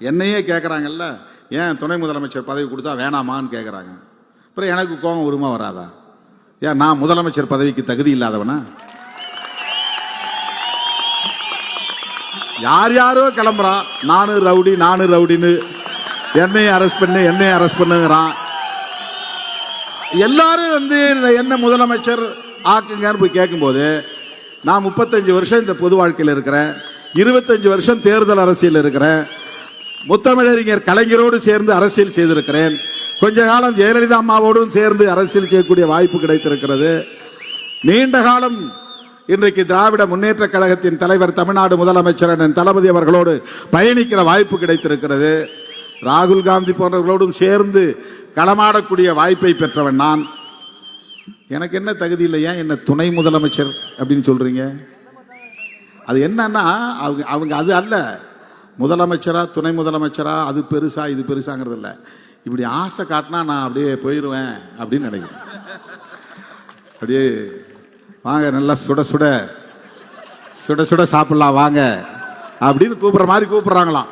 என்னையே கேட்குறாங்கல்ல ஏன் துணை முதலமைச்சர் பதவி கொடுத்தா வேணாமான்னு கேட்குறாங்க அப்புறம் எனக்கு கோபம் உரிமை வராதா? ஏன் நான் முதலமைச்சர் பதவிக்கு தகுதி இல்லாதவனா? யார் யாரோ கிளம்புறான் நானும் ரவுடி நானும் ரவுடின்னு என்னையும் அரெஸ்ட் பண்ணு என்னையும் அரெஸ்ட் பண்ணுங்கிறான். எல்லாரும் வந்து என்ன முதலமைச்சர் ஆக்குங்கன்னு போய் கேட்கும்போது நான் முப்பத்தஞ்சு வருஷம் இந்த பொது வாழ்க்கையில் இருக்கிறேன். இருபத்தஞ்சு வருஷம் தேர்தல் அரசியல் இருக்கிறேன். முத்தமிழறிஞர் கலைஞரோடு சேர்ந்து அரசியல் செய்திருக்கிறேன். கொஞ்ச காலம் ஜெயலலிதா அம்மாவோடும் சேர்ந்து அரசியல் செய்யக்கூடிய வாய்ப்பு கிடைத்திருக்கிறது. நீண்ட காலம் இன்றைக்கு திராவிட முன்னேற்ற கழகத்தின் தலைவர் தமிழ்நாடு முதலமைச்சர் அண்ணன் தளபதி அவர்களோடு பயணிக்கிற வாய்ப்பு கிடைத்திருக்கிறது. ராகுல் காந்தி போன்றவர்களோடும் சேர்ந்து களமாடக்கூடிய வாய்ப்பை பெற்றவன் நான். எனக்கு என்ன தகுதி இல்லையா? ஏன் என்ன துணை முதலமைச்சர் அப்படின்னு சொல்றீங்க? அது என்னன்னா அவங்க அவங்க அது அல்ல. முதலமைச்சரா துணை முதலமைச்சரா அது பெருசா இது பெருசாங்கிறது இல்லை. இப்படி ஆசை காட்டினா நான் அப்படியே போயிடுவேன் அப்படின்னு நினைக்கிறேன். அப்படியே வாங்க நல்லா சுட சுட சுட சுட சாப்பிட்லாம் வாங்க அப்படின்னு கூப்பிடுற மாதிரி கூப்பிடுறாங்களாம்.